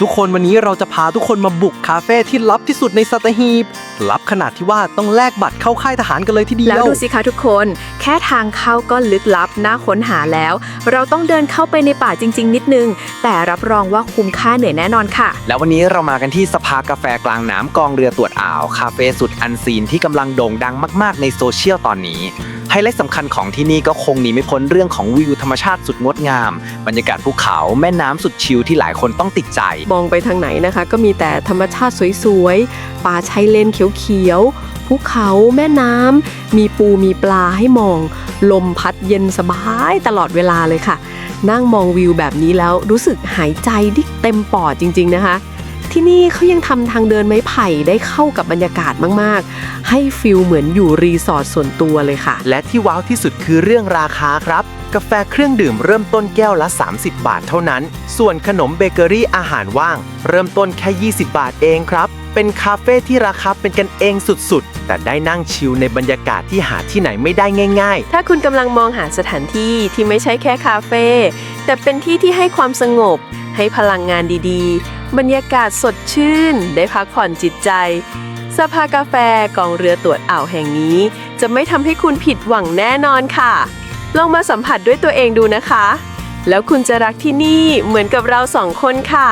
ทุกคนวันนี้เราจะพาทุกคนมาบุกคาเฟ่ที่ลับที่สุดในสัตหีบ ลับขนาดที่ว่าต้องแลกบัตรเข้าค่ายทหารกันเลยทีเดียว แล้วดูสิคะทุกคน แค่ทางเข้าก็ลึกลับน่าค้นหาแล้ว เราต้องเดินเข้าไปในป่าจริง ๆ นิดนึง แต่รับรองว่าคุ้มค่าเหนื่อยแน่นอนค่ะ แล้ววันนี้เรามากันที่สภากาแฟกลางน้ำกองเรือตรวจอ่าวคาเฟ่สุดอันซีนที่กำลังโด่งดังมาก ๆ ในโซเชียลตอนนี้ไฮไลท์สำคัญของที่นี่ก็คงหนีไม่พ้นเรื่องของวิวธรรมชาติสุดงดงาม บรรยากาศภูเขาแม่น้ำสุดชิลที่หลายคนต้องติดใจมองไปทางไหนนะคะ ก็มีแต่ธรรมชาติสวยๆ ป่าชายเลนเขียวๆ ภูเขาแม่น้ำ มีปูมีปลาให้มอง ลมพัดเย็นสบายตลอดเวลาเลยค่ะ นั่งมองวิวแบบนี้แล้วรู้สึกหายใจได้เต็มปอดจริง ๆนะคะที่นี่เขายังทำทางเดินไม้ไผ่ได้เข้ากับบรรยากาศมาก ๆ ให้ฟิลเหมือนอยู่รีสอร์ทส่วนตัวเลยค่ะ และที่ว้าวที่สุดคือเรื่องราคาครับ กาแฟเครื่องดื่มเริ่มต้นแก้วละ 30 บาทเท่านั้น ส่วนขนมเบเกอรี่อาหารว่าง เริ่มต้นแค่ 20 บาทเองครับ เป็นคาเฟ่ที่ราคาเป็นกันเองสุดๆ แต่ได้นั่งชิลในบรรยากาศที่หาที่ไหนไม่ได้ง่ายๆถ้าคุณกำลังมองหาสถานที่ที่ไม่ใช่แค่คาเฟ่แต่เป็นที่ที่ให้ความสงบ ให้พลังงานดีๆ บรรยากาศสดชื่น ได้พักผ่อนจิตใจ สภากาแฟกองเรือตรวจอ่าวแห่งนี้ จะไม่ทำให้คุณผิดหวังแน่นอนค่ะ ลองมาสัมผัสด้วยตัวเองดูนะคะ แล้วคุณจะรักที่นี่เหมือนกับเราสองคนค่ะ